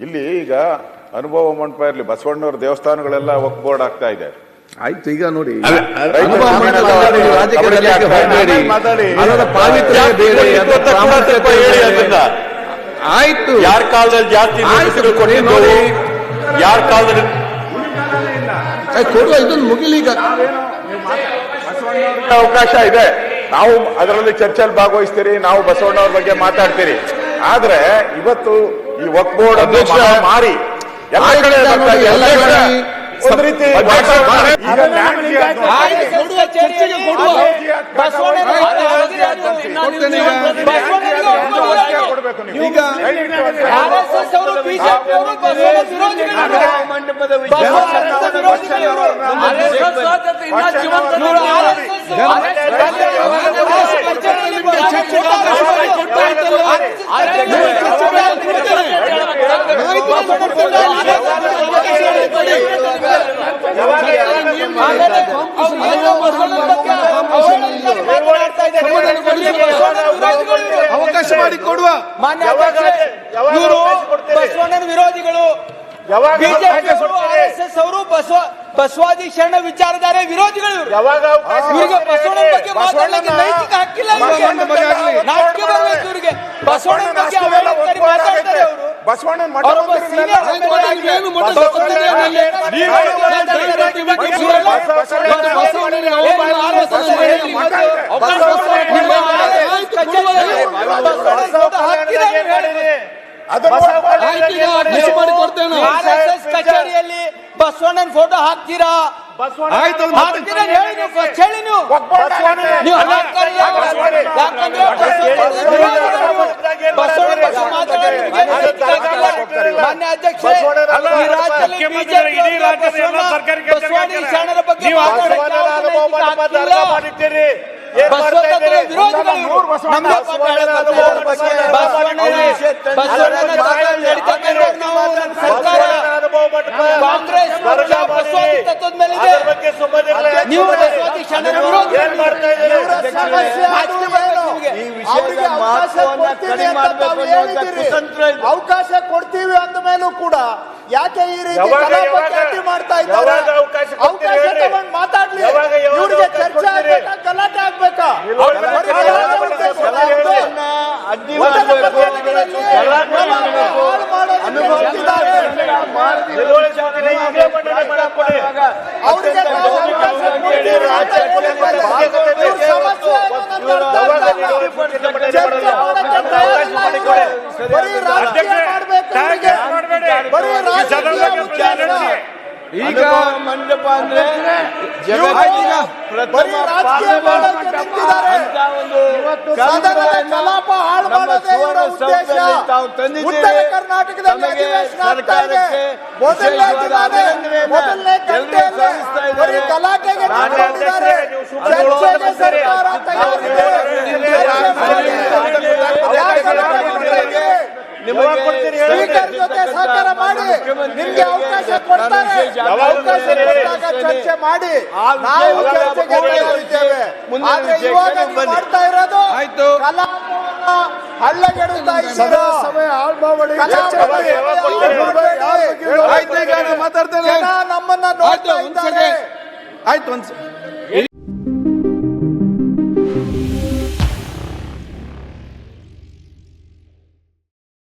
ಇಲ್ಲಿ ಈಗ ಅನುಭವ ಮಂಟಪ ಇರಲಿ ಬಸವಣ್ಣವ್ರ ದೇವಸ್ಥಾನಗಳೆಲ್ಲ ಒಕ್ ಬೋರ್ಡ್ ಆಗ್ತಾ ಇದೆ. ಆಯ್ತು ಈಗ ನೋಡಿ. ಆಯ್ತು. ಯಾರ ಕಾಲದಲ್ಲಿ ಜಾಸ್ತಿ. ಯಾರ ಕಾಲದಲ್ಲಿ? ಕೊಡುವ ಇದನ್ನು ಮುಗಿಲಿ ಈಗ. ಅವಕಾಶ ಇದೆ. ನಾವು ಅದರಲ್ಲಿ ಚರ್ಚೆಯಲ್ಲಿ ಭಾಗವಹಿಸ್ತೀರಿ ನಾವು ಬಸವಣ್ಣವ್ರ ಬಗ್ಗೆ ಮಾತಾಡ್ತೀರಿ. ಆದ್ರೆ ಇವತ್ತು ಈ ವಕ್ ಬೋರ್ಡ್ ಅಧ್ಯಕ್ಷ, ಮಾರಿ. ಎಲ್ಲ ಕಡೆ ಒಂದ್ ರೀತಿ ಈಗ ನ್ಯಾಯ ಅದು. ಚರ್ಚೆಗೆ ಕೊಡುವ ಬಸವಣ್ಣನ ಕೊಡ್ತೇನೆ ಈಗ. ಕೊಡ್ಬೇಕು ನೀವು. ಈಗ ಆರ್ಎಸ್ಎಸ್ ಅವರು ಬಿಜೆಪಿ ಅವರು ಬಸವಣ್ಣ ವಿರೋಧಿಗಳು ಬಸವಣ್ಣ ವಿರೋಧಿಗಳು ಇವರು. ಆರ್ಎಸ್ಎಸ್ ಸ್ವಾತಂತ್ರ್ಯ ಇನ್ನ ಜೀವಂತ ಇವರು ಆರ್ಎಸ್ಎಸ್ ಅವಕಾಶ ಮಾಡಿ ಕೊಡುವ ಮಾನ್ಯ ಇವರು ಬಸವಣ್ಣನ ವಿರೋಧಿಗಳು. ಬಿಜೆಪಿ ಅವರು ಆರ್ಎಸ್ಎಸ್ ಅವರು ಬಸವ ಬಸವಾದಿ ಶರಣ ವಿಚಾರಧಾರೆ ವಿರೋಧಿಗಳು ಇವರಿಗೆ ಬಸವಣ್ಣನ ಬಗ್ಗೆ ಮಾತಾಡಲಿಕ್ಕೆ ನೈತಿಕ ಹಕ್ಕಿಲ್ಲ ಇವರಿಗೆ. ಬಸವಣ್ಣನ ಬರ್ಬೇಕು ಇವರಿಗೆ. ಬಸವಣ್ಣನ ಬಗ್ಗೆ ಅವಹೇಳನಕಾರಿ ಮಾತಾಡ್ತಾರೆ ಅವರು ಬಸವಣ್ಣನ ಮಠ ಕಚೇರಿಯಲ್ಲಿ ಬಸವಣ್ಣನ ಫೋಟೋ ಹಾಕ್ತೀರಾ ಮಾನ್ಯ ನಮ್ಮ ಸರ್ಕಾರ ಕಾಂಗ್ರೆಸ್ ತತ್ವದ ಮೇಲೆ ನೀವು ಕುತಂತ್ರ ಅವಕಾಶ ಕೊಡ್ತೀವಿ ಅಂದ ಮೇಲೂ ಕೂಡ ಯಾಕೆ ಈ ರೀತಿ ಮಾಡ್ತಾ ಇದ್ದಾರೆ? ಅವಕಾಶ. ತಗೊಂಡು ಮಾತಾಡ್ಲಿ. ಬರೀ ರಾಜಕೀಯ ಮಾಡ್ಬೇಕು ಇವ್ರಿಗೆ. ಬರೀ ರಾಜಕೀಯ ಉದ್ದೇಶ. ಈಗ ಮಂಟಪ ಅಂದ್ರೆ ಜಗತ್ತಿನ ಪ್ರಥಮ ರಾಜಕೀಯ ಮಾಡೋಕೆ ನಿಂತಿದ್ದಾರೆ. ಅಂತ ಒಂದು ಸ್ಪೀಕರ್ ಜೊತೆ ಸಹಕಾರ ಮಾಡಿ. ನಿಮ್ಗೆ ಅವಕಾಶ ಕೊಡ್ತಾರೆ. ಅವಕಾಶ ಕೊಟ್ಟಾಗ ಚರ್ಚೆ ಮಾಡಿ. ನಾವು ಚರ್ಚೆಗೆ ತಯಾರಿದ್ದೇವೆ ಆದ್ರೆ ಇವಾಗ ನೀವು ಮಾಡ್ತಾ ಇರೋದು ಆಯ್ತು. ಕಲಾಪವನ್ನ ಹಳ್ಳಗೆಡುತ್ತಾ ಇದ್ದೀರಾ ಸಮಯ ಹಾಳು ಮಾಡಬೇಡಿ. ಕಲಾಪವನ್ನ ಹಾಳು ಮಾಡಬೇಡಿ. ಆಯ್ತು ಈಗ ನಾನು ಮಾತಾಡ್ತೇನೆ. ಜನ ನಮ್ಮನ್ನ ಆಯ್ತು ನೋಡ್ತಾ ಒಂದ್ ಇದ್ದಾರೆ. ಸೆಕೆಂಡ್. ಆಯ್ತು ಒಂದ್ ಸೆ-